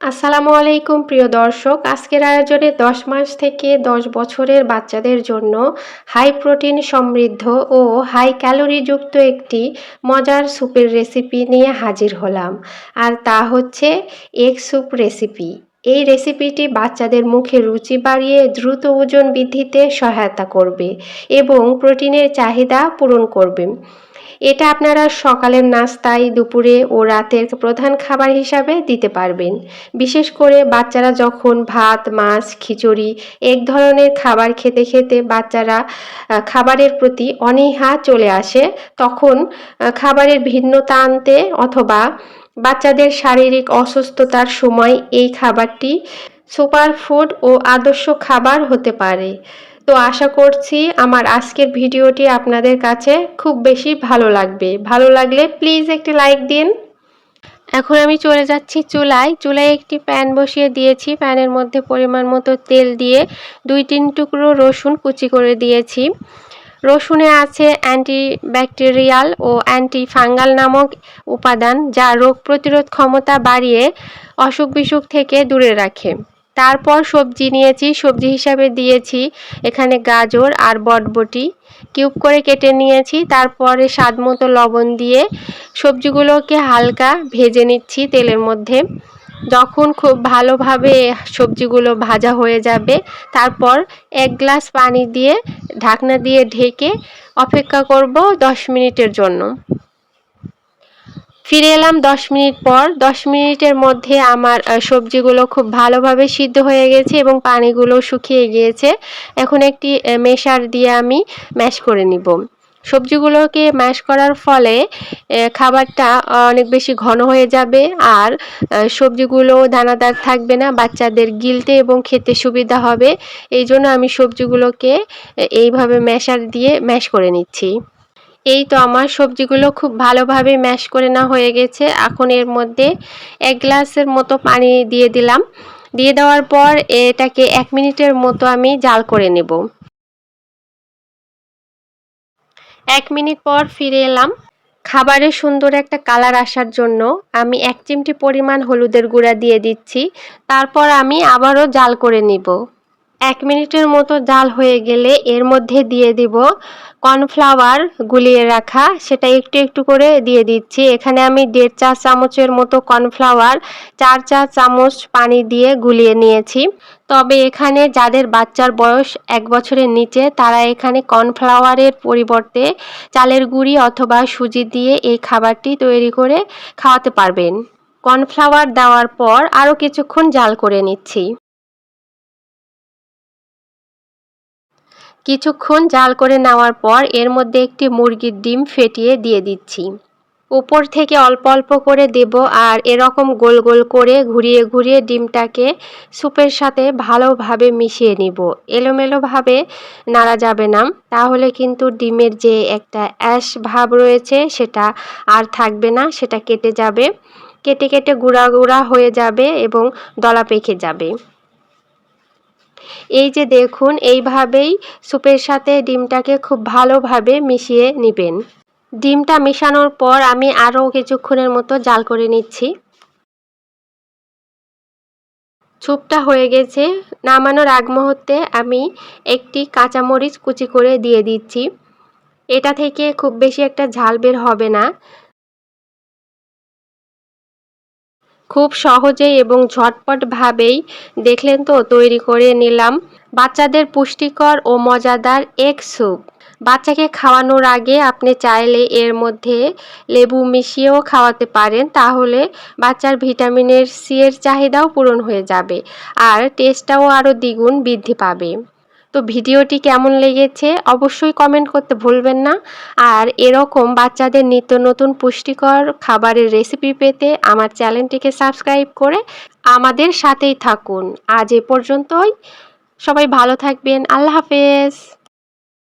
আসসালামু আলাইকুম, প্রিয় দর্শক। আজকের আয়োজনে দশ মাস থেকে দশ বছরের বাচ্চাদের জন্য হাই প্রোটিন সমৃদ্ধ ও হাই ক্যালোরিযুক্ত একটি মজার স্যুপের রেসিপি নিয়ে হাজির হলাম। আর তা হচ্ছে এগ স্যুপ রেসিপি এই রেসিপিটি বাচ্চাদের মুখে রুচি বাড়িয়ে দ্রুত ওজন বৃদ্ধিতে সহায়তা করবে এবং প্রোটিনের চাহিদা পূরণ করবে। এটা আপনারা সকালের নাস্তায় দুপুরে ও রাতের প্রধান খাবার হিসাবে দিতে পারবেন। বিশেষ করে বাচ্চারা যখন ভাত, মাছ, খিচুড়ি এক ধরনের খাবার খেতে খেতে বাচ্চারা খাবারের প্রতি অনীহা চলে আসে, তখন খাবারের ভিন্নতা আনতে অথবা বাচ্চাদের শারীরিক অসুস্থতার সময় এই খাবারটি সুপার ফুড ও আদর্শ খাবার হতে পারে। তো আশা করছি আমার আজকের ভিডিওটি আপনাদের কাছে খুব বেশি ভালো লাগবে। ভালো লাগলে প্লিজ একটি লাইক দিন। এখন আমি চলে যাচ্ছি চুলায়। চুলায় একটি প্যান বসিয়ে দিয়েছি। প্যানের মধ্যে পরিমাণ মতো তেল দিয়ে দুই তিন টুকরো রসুন কুচি করে দিয়েছি। রসুনে আছে অ্যান্টি ব্যাকটেরিয়াল ও অ্যান্টি ফাঙ্গাল নামক উপাদান যা রোগ প্রতিরোধ ক্ষমতা বাড়িয়ে অসুখ বিসুখ থেকে দূরে রাখে। তারপর সবজি নিয়েছি, সবজি হিসাবে দিয়েছি এখানে গাজর আর বটবটি। কিউব করে কেটে নিয়েছি, তারপরে স্বাদ মতো লবণ দিয়ে সবজিগুলোকে হালকা ভেজে নিচ্ছি তেলের মধ্যে। যখন খুব ভালোভাবে সবজিগুলো ভাজা হয়ে যাবে, তারপর এক গ্লাস পানি দিয়ে ঢাকনা দিয়ে ঢেকে অপেক্ষা করব দশ মিনিটের জন্য। ফিরে এলাম দশ মিনিট পর। দশ মিনিটের মধ্যে আমার সবজিগুলো খুব ভালোভাবে সিদ্ধ হয়ে গেছে এবং পানিগুলো শুকিয়ে গিয়েছে। এখন একটি মেশার দিয়ে আমি ম্যাশ করে নিব। সবজিগুলোকে ম্যাশ করার ফলে খাবারটা অনেক বেশি ঘন হয়ে যাবে আর সবজিগুলো দানাদার থাকবে না, বাচ্চাদের গিলতে এবং খেতে সুবিধা হবে। এই জন্য আমি সবজিগুলোকে এইভাবে ম্যাশার দিয়ে ম্যাশ করে নিচ্ছি। এই তো আমার সবজিগুলো খুব ভালোভাবে ম্যাশ করে না হয়ে গেছে। এখন এর মধ্যে এক গ্লাসের মতো পানি দিয়ে দিলাম। দিয়ে দেওয়ার পর এটাকে এক মিনিটের মতো আমি জাল করে নেব। এক মিনিট পর ফিরে এলাম। খাবারের সুন্দর একটা কালার আসার জন্য আমি এক চিমটি পরিমাণ হলুদের গুঁড়া দিয়ে দিচ্ছি। তারপর আমি আবারও জাল করে নিব। এক মিনিটের মতো জাল হয়ে গেলে এর মধ্যে দিয়ে দিব কর্নফ্লাওয়ার গুলিয়ে রাখা। সেটা একটু একটু করে দিয়ে দিচ্ছি। এখানে আমি দেড় চা চামচের মতো কর্নফ্লাওয়ার, চার চা চামচ পানি দিয়ে গুলিয়ে নিয়েছি। তবে এখানে যাদের বাচ্চার বয়স এক বছরের নিচে, তারা এখানে কর্নফ্লাওয়ারের পরিবর্তে চালের গুঁড়ি অথবা সুজি দিয়ে এই খাবারটি তৈরি করে খাওয়াতে পারবেন। কর্নফ্লাওয়ার দেওয়ার পর আরও কিছুক্ষণ জাল করে নিচ্ছি। কিছুক্ষণ জাল করে নেওয়ার পর এর মধ্যে একটি মুরগির ডিম ফেটিয়ে দিয়ে দিচ্ছি। উপর থেকে অল্প অল্প করে দেব আর এরকম গোল গোল করে ঘুরিয়ে ঘুরিয়ে ডিমটাকে স্যুপের সাথে ভালোভাবে মিশিয়ে নিব। এলোমেলোভাবে নাড়া যাবে না। তাহলে কিন্তু ডিমের যে একটা অ্যাশ ভাব রয়েছে সেটা আর থাকবে না, সেটা কেটে যাবে। কেটে কেটে গুঁড়া গুঁড়া হয়ে যাবে এবং দলা পেকে যাবে। এই যে দেখুন, এইভাবেই স্যুপের সাথে ডিমটাকে খুব ভালোভাবে মিশিয়ে নেবেন। ডিমটা মেশানোর পর আমি আরও কিছুক্ষণের মতো জাল করে নিচ্ছি। স্যুপটা হয়ে গেছে। নামানোর আগ মুহূর্তে আমি একটি কাঁচামরিচ কুচি করে দিয়ে দিচ্ছি। এটা থেকে খুব বেশি একটা ঝাল বের হবে না। খুব সহজেই এবং ঝটপটভাবেই দেখলেন তো, তৈরি করে নিলাম। বাচ্চাদের পুষ্টিকর ও মজাদার এগ স্যুপ। বাচ্চাকে খাওয়ানোর আগে আপনি চাইলে এর মধ্যে লেবু মিশিয়েও খাওয়াতে পারেন, তাহলে বাচ্চার ভিটামিনের সি এর চাহিদাও পূরণ হয়ে যাবে আর টেস্টটাও আরও দ্বিগুণ বৃদ্ধি পাবে। তো ভিডিওটি কেমন লেগেছে অবশ্যই কমেন্ট করতে ভুলবেন না। আর এরকম বাচ্চাদের নিত্য নতুন পুষ্টিকর খাবারের রেসিপি পেতে আমার চ্যানেলটিকে সাবস্ক্রাইব করে আমাদের সাথেই থাকুন। আজ এ পর্যন্তই। সবাই ভালো থাকবেন। আল্লাহ হাফেজ।